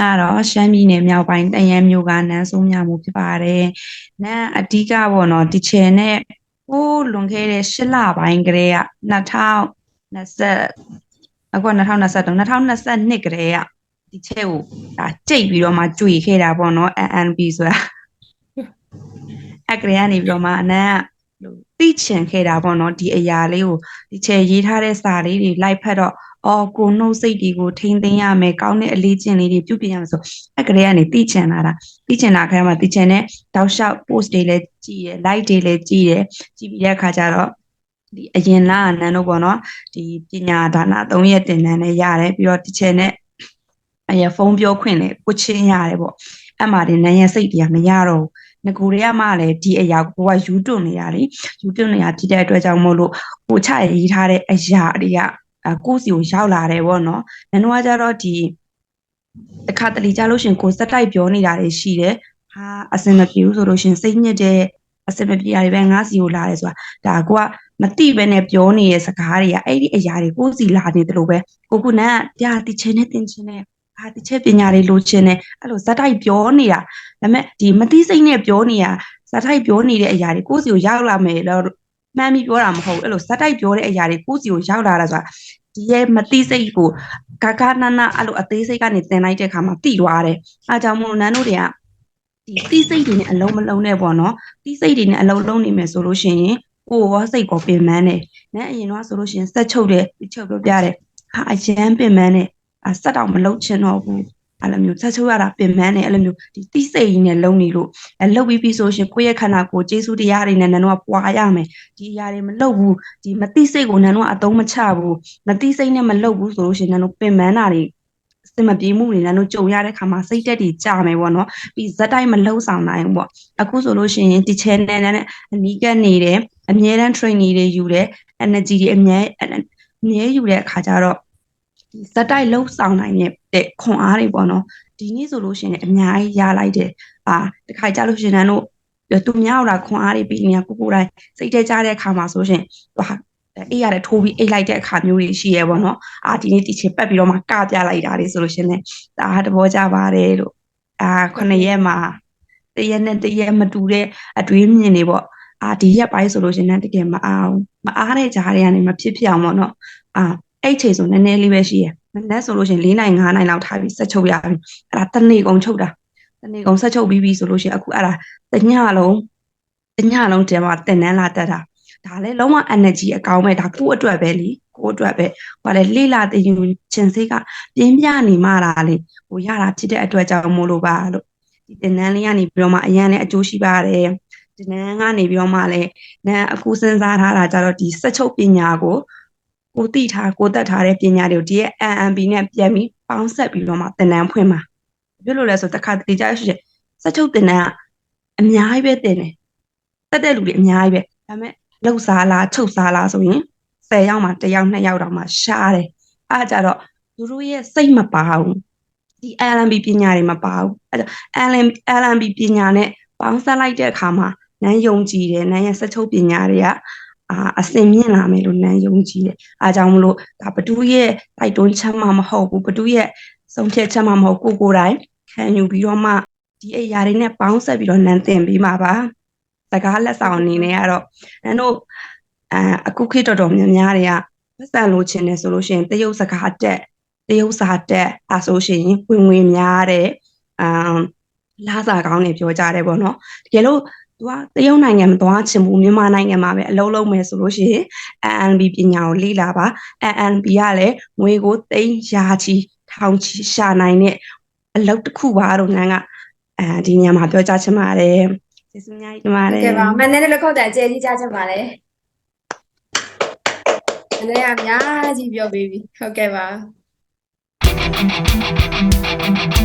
ကတော့ရှမ်းပြည်နယ်မြောက်ပိုင်းတရန်မြို့ကနန်းဆိုးမြမှုဖြစ်ပါတယ်။နန်းအဓိကပေါ့နော်ဒီချယ်နဲ့ဟိုးလွန်ခဲ့တဲ့၈လပိုင်းကလေးက2020အခု2023 2022ကလေးကဒီချဲကိုဒါကြိတ်ပြီးတော့မှကြွေခဲ့တာပေါ့နော် NNB ဆိုတာအဲ့ကလေးကနေပြီးတော့မှအနန်းကလို့သိချင်ခဲ့တာပေါ့နော်ဒီအရာလေးကိုဒီချဲရေးထားတဲ့စာလေးတွေလိုက်ဖက်တော့ အော်ကိုနှုတ်စိတ်တွေကိုထိမ့်သိမ်းရမယ်ကောင်းတဲ့အလေးကျင့်လေးတွေပြုပြင်ရမယ်ဆိုအဲ့ကလေးကနေသိချင်လာတာသိချင်လာခဲ့မှသိချင်တဲ့တောက်လျှောက် post တွေလည်းကြည့်ရ like တွေလည်းကြည့်ရကြည့်ပြီးတဲ့အခါကျတော့ဒီအရင်လာနန်းတို့ပေါ့နော်ဒီပညာဒါန၃ရက်တင်နန်းနဲ့ရတယ်ပြီးတော့ဒီချင်နဲ့အရဖုန်းပြောခွင့်လည်းကိုချင်းရတယ်ပေါ့အဲ့မှာဒီနန်းရဲ့စိတ်တွေကမရတော့ဘူးငကိုတွေကမှလည်းဒီအရာကိုကယူတွန့်နေရလေယူတွန့်နေရဖြစ်တဲ့အတွက်ကြောင့်မို့လို့ကိုချရေးထားတဲ့အရာတွေက ကိုစီကိုရောက်လာတယ်ပေါ့နော်နန်းတို့ကကြတော့ဒီတစ်ခါတလေကြလို့ရှင်ကိုစက်တိုက်ပြောနေတာတွေရှိတယ်ဟာအစင်မပြေဘူးဆိုလို့ရှင်စိတ်ညစ်တဲ့အစင်မပြေရတယ်ပဲငါစီကိုလာတယ်ဆိုတာဒါကိုကမတိပဲနဲ့ပြောနေတဲ့စကားတွေကအဲ့ဒီအရာတွေကိုစီလာနေတယ်လို့ပဲကိုကုနန်းကပြတိချင်းနဲ့တင်ချင်းနဲ့အာတစ်ချက်ပညာတွေလိုချင်တယ်အဲ့လိုဇက်တိုက်ပြောနေတာဒါပေမဲ့ဒီမသိစိတ်နဲ့ပြောနေတာဇက်တိုက်ပြောနေတဲ့အရာတွေကိုစီကိုရောက်လာမယ်လို့ မှန်းပြီးပြောတာမဟုတ်ဘူးအဲ့လိုဇက်တိုက်ပြောတဲ့အရာတွေကိုစီကိုရောက်လာတာဆိုတာဒီရဲ့မသိစိတ်ကိုဂဂနနအဲ့လိုအသေးစိတ်ကနေတင်လိုက်တဲ့ခါမှာတိသွားတယ်အားကြောင့်မို့နန်းတို့တွေကဒီသိစိတ်တွေနဲ့အလုံးမလုံးနဲ့ပေါ့နော်သိစိတ်တွေနဲ့အလုံးလုံးနေမယ်ဆိုလို့ရှိရင်ကိုယ်ရောစိတ်ကိုပင်ပန်းတယ်။နန်းအရင်တော့ဆိုလို့ရှိရင်စက်ချုပ်တယ်ဒီချုပ်ပြောပြတယ်။ဟာအရန်ပင်ပန်းတယ်။အစက်တော့မလုံးချင်တော့ဘူး။ အဲ့လိုမျိုးစက်ချုပ်ရတာပင်ပန်းတယ်အဲ့လိုမျိုးဒီသိစိတ်ကြီးနဲ့လုံးနေလို့အဲလှုပ်ပြီးပြီဆိုရှင်ကိုယ့်ရဲ့ခန္ဓာကိုယ်ကျေးဇူးတရားတွေနဲ့နန်းတော့ပွားရမယ်။ဒီအရာတွေမလှုပ်ဘူးဒီမသိစိတ်ကိုနန်းတော့အသုံးမချဘူး။မသိစိတ်နဲ့မလှုပ်ဘူးဆိုလို့ရှိရင်နန်းတော့ပင်ပန်းတာတွေစင်မပြေမှုတွေနဲ့တို့ကြုံရတဲ့ခါမှာစိတ်တက်တွေကြာမယ်ပေါ့နော်ပြီးဇက်တိုင်းမလှုပ်ဆောင်နိုင်ဘူးပေါ့အခုဆိုလို့ရှိရင်ဒီ channel နဲ့အနီးကပ်နေတယ်အမြဲတမ်း training တွေယူတယ် energy တွေအမြဲအမြဲယူတဲ့အခါကျတော့ ဒီဇက်တိုက်လှုပ်ဆောင်နိုင်တဲ့ခွန်အားတွေပေါ့နော်ဒီနေ့ဆိုလို့ရှိရင်အများကြီးရလိုက်တယ်အာတခါကြလို့ရှိရင်တို့သူများတို့ခွန်အားတွေပြီးနေတာကိုကိုတိုင်းစိတ်ထဲကြတဲ့အခါမှာဆိုရှင်ဟာအေးရတယ်ထိုးပြီးအိတ်လိုက်တဲ့အခါမျိုးတွေရှိရဲပေါ့နော်အာဒီနေ့တီချင်ပတ်ပြီးတော့မှကပြလိုက်တာလေးဆိုလို့ရှင်လေဒါသဘောကျပါတယ်လို့အာခုနှစ်ရက်မှာတရက်နဲ့တရက်မတူတဲ့အတွေးမြင်တွေပေါ့အာဒီရက်ပိုင်းဆိုလို့ရှင်လည်းတကယ်မအားမအားတဲ့ကြားတွေကနေမဖြစ်ဖြစ်အောင်ပေါ့နော်အာ အဲ့ချိန်ဆိုနည်းနည်းလေးပဲရှိရမနေ့ဆိုလို့ရှင်၄နိုင်၅နိုင်လောက်ထားပြီးဆက်ချုပ်ရပြီအဲ့ဒါတနေ့ကုန်ချုပ်တာတနေ့ကုန်ဆက်ချုပ်ပြီးပြီဆိုလို့ရှင်အခုအဲ့ဒါတညလုံးတညလုံးတည်းမှာတင်နန်းလာတက်တာဒါလည်းလုံးဝ energy အကောင်းပဲဒါကိုယ့်အတွက်ပဲလीကိုယ့်အတွက်ပဲဟိုလည်းလေ့လာသိယူခြင်းစိတ်ကပြင်းပြနေမှလာလေဟိုရတာဖြစ်တဲ့အတွက်ကြောင့်မို့လို့ပါလို့ဒီတင်နန်းလေးကနေပြီးတော့မှအရန်လည်းအကျိုးရှိပါတယ်ဒီနန်းကနေပြီးတော့မှလည်းနန်းအခုစဉ်းစားထားတာကြတော့ဒီစက်ချုပ်ပညာကို ကိုသိထားကိုတတ်ထားတဲ့ပညာတွေကိုဒီရဲ့ NMB နဲ့ပြန်ပြီးပေါင်းဆက်ပြီးတော့မှတင်နန်းဖွင့်မှာပြလို့လဲဆိုတခါတလေကြာရှိတယ်စက်ချုပ်တင်နန်းကအများကြီးပဲတင်တယ်တက်တဲ့လူတွေအများကြီးပဲဒါပေမဲ့လှုပ်စားလားချုပ်စားလားဆိုရင်10ယောက်မှ1ယောက်2ယောက်တော့မှရှားတယ်အားကြတော့သူတို့ရဲ့စိတ်မပါဘူးဒီ LMB ပညာတွေမပါဘူးအဲဒါ LM LMB ပညာနဲ့ပေါင်းစပ်လိုက်တဲ့အခါမှာနန်းယုံကြည်တယ်နန်းရဲ့စက်ချုပ်ပညာတွေက အာအစင်မြင့်လာမယ်လို့နန်းယုံကြည်တယ်အားကြောင့်မလို့ဒါဘသူရဲ့တိုက်တွန်းချက်မှမဟုတ်ဘူးဘသူရဲ့ဆုံးဖြတ်ချက်မှမဟုတ်ကိုကိုယ်တိုင်ခံယူပြီးတော့မှဒီအရာတွေနဲ့ပေါင်းဆက်ပြီးတော့နန်းသင်ပြီးမှာပါစကားလက်ဆောင်အနေနဲ့ကတော့နန်းတို့အအခုခေတ်တော်တော်များများတွေကပတ်စံလိုချင်တယ်ဆိုလို့ရှိရင်တရုတ်စကားတက်တရုတ်စာတက်အဲဆိုရှင်ဝင်ဝင်များတဲ့အမ်လာစာကောင်းနေပြောကြတယ်ပေါ့နော်တကယ်လို့ သူကတရုတ်နိုင်ငံမသွားချင်ဘူးမြန်မာနိုင်ငံမှာပဲအလုပ်လုပ်မယ်ဆိုလို့ရှိရင် ANB ပညာကိုလေ့လာပါ ANB ကလည်းငွေကိုသိန်းရာချီထောင်ချီရှာနိုင်တဲ့အလုပ်တစ်ခုပါတော့ငန်းကအဲဒီညမှာပြောကြချင်ပါတယ်ကျေးဇူးများကြီးတင်ပါတယ်ကဲပါမန်နဲ့လည်းခောက်တဲ့အကျယ်ကြီးကြားချင်ပါတယ်မနေ့ကအများကြီးပြောပေးပြီဟုတ်ကဲ့ပါ Thank